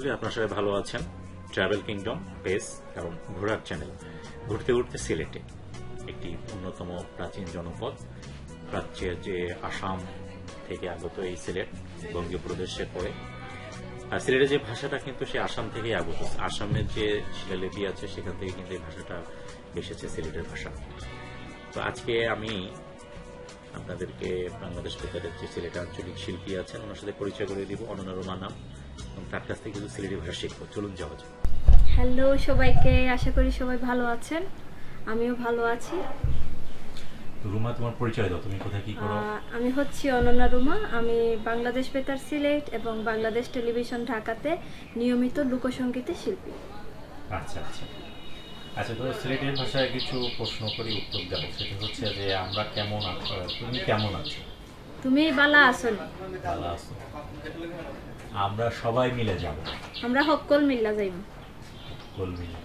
করি আপনার সবাই ভালো আছেন। ট্রাভেল কিংডম পেস এবং ঘোরার চ্যানেল ঘুরতে ঘুরতে সিলেটে একটি অন্যতম প্রাচীন জনপদ প্রাচ্যের যে আসাম থেকে আগত এই সিলেট বঙ্গীয় প্রদেশে পড়ে। আর সিলেটের যে ভাষাটা কিন্তু সে আসাম থেকেই আগত। আসামের যে শিলালিপি আছে, সেখান থেকে কিন্তু এই ভাষাটা এসেছে সিলেটের ভাষা। তো আজকে আমি আপনাদেরকে বাংলাদেশ বেতারের যে সিলেট আঞ্চলিক শিল্পী আছেন, ওনার সাথে পরিচয় করে দিব। অননা রোমা নাম। তার কাছ থেকে কিছু সিলেটি ভাষা শিখব। চলুন যাওয়া যাক। হ্যালো সবাইকে আশা করি সবাই ভালো আছেন। আমিও ভালো আছি। রুমা তোমার পরিচয় দাও তুমি কোথায় কি করো? আমি হচ্ছি অনন্যা রুমা। আমি বাংলাদেশ বেতার সিলেট এবং বাংলাদেশ টেলিভিশন ঢাকাতে নিয়মিত লোকসঙ্গীতের শিল্পী। আচ্ছা আচ্ছা। আচ্ছা তো সিলেটের ভাষায় কিছু প্রশ্ন করি উত্তর দাও সেটা হচ্ছে যে আমরা কেমন আছো তুমি কেমন আছো? তুমি বালা ভালো আছো। আমরা সবাই মিলে যাব। আমরা সকল মিল্লা যাইম। সকল মিলে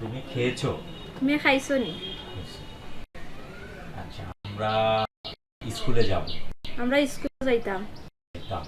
তুমি খেয়েছো? তুমি খাইছনি আচ্ছা আমরা স্কুলে যাব। আমরা স্কুলে যাইতাম। যেতাম